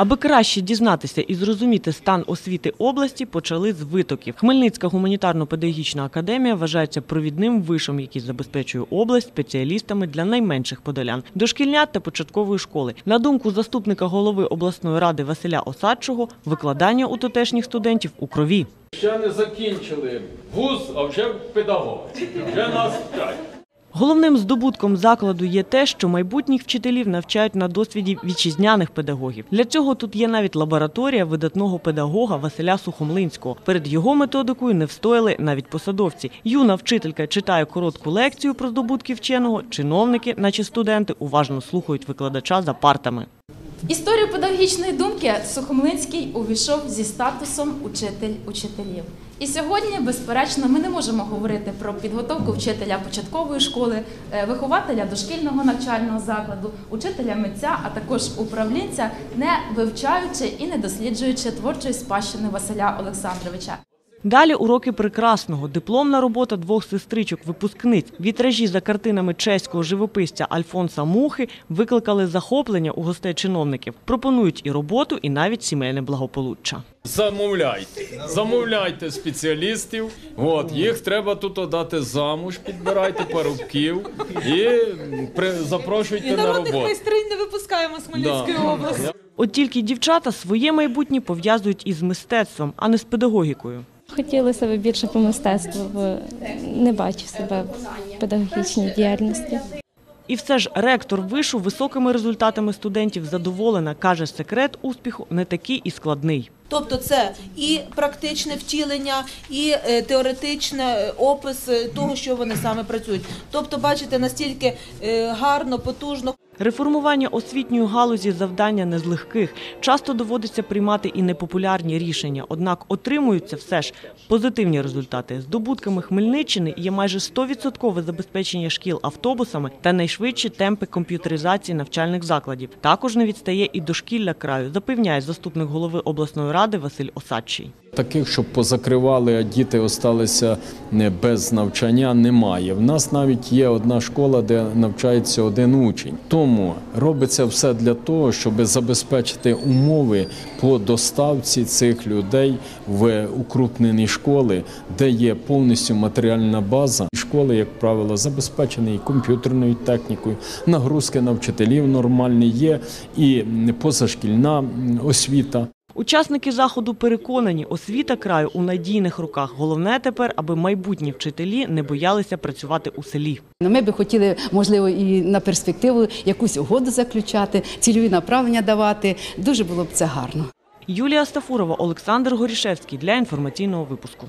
Аби краще дізнатися і зрозуміти стан освіти області, почали з витоків. Хмельницька гуманітарно-педагогічна академія вважається провідним вишом, який забезпечує область спеціалістами для найменших подолян, дошкільнят та початкової школи. На думку заступника голови обласної ради Василя Осадчого, викладання у тутешніх студентів у крові. Ще не закінчили вуз, а вже педагоги. Вже нас вчать. Головним здобутком закладу є те, що майбутніх вчителів навчають на досвіді вітчизняних педагогів. Для цього тут є навіть лабораторія видатного педагога Василя Сухомлинського. Перед його методикою не встояли навіть посадовці. Юна вчителька читає коротку лекцію про здобутки вченого. Чиновники, наче студенти, уважно слухають викладача за партами. Історію педагогічної думки Сухомлинський увійшов зі статусом учитель учителів. І сьогодні, безперечно, ми не можемо говорити про підготовку вчителя початкової школи, е, вихователя дошкільного навчального закладу, учителя митця, а також управлінця, не вивчаючи і не досліджуючи творчої спадщини Василя Олександровича. Далі уроки прекрасного, дипломна робота двох сестричок, випускниць, вітражі за картинами чеського живописця Альфонса Мухи викликали захоплення у гостей чиновників. Пропонують і роботу, і навіть сімейне благополуччя. Замовляйте. Замовляйте спеціалістів. От, їх треба тут дати замуж, підбирайте парубків і при, запрошуйте І на народних роботу. майстринь не випускаємо з Хмельницької Да. області. От тільки дівчата своє майбутнє пов'язують із мистецтвом, а не з педагогікою. Хотілося б більше по мистецтву, бо не бачу себе в педагогічній діяльності. І все ж ректор вишу високими результатами студентів задоволена. каже, секрет успіху не такий і складний. Тобто це і практичне втілення, і е, теоретичний е, опис е, того, що вони саме працюють. Тобто, бачите, настільки гарно, потужно. Реформування освітньої галузі завдання не з легких. Часто доводиться приймати і непопулярні рішення, однак отримуються все ж позитивні результати. Здобутками Хмельниччини є майже 100% забезпечення шкіл автобусами та найшвидші темпи комп'ютеризації навчальних закладів. Також не відстає і дошкілля краю, запевняє заступник голови обласної ради Василь Осадчий. Таких, щоб позакривали, а діти осталися не без навчання, немає. В нас навіть є одна школа, де навчається один учень. Тому робиться все для того, щоб забезпечити умови по доставці цих людей в укрупнені школи, де є повністю матеріальна база. Школи, як правило, забезпечені комп'ютерною технікою, нагрузки на вчителів нормальні є, і позашкільна освіта. Учасники заходу переконані, освіта краю у надійних руках. Головне тепер, аби майбутні вчителі не боялися працювати у селі. Ну, Ми би хотіли, можливо, і на перспективу якусь угоду заключати, цільові направлення давати. Дуже було б це гарно. Юлія Стафурова, Олександр Горішевський для інформаційного випуску.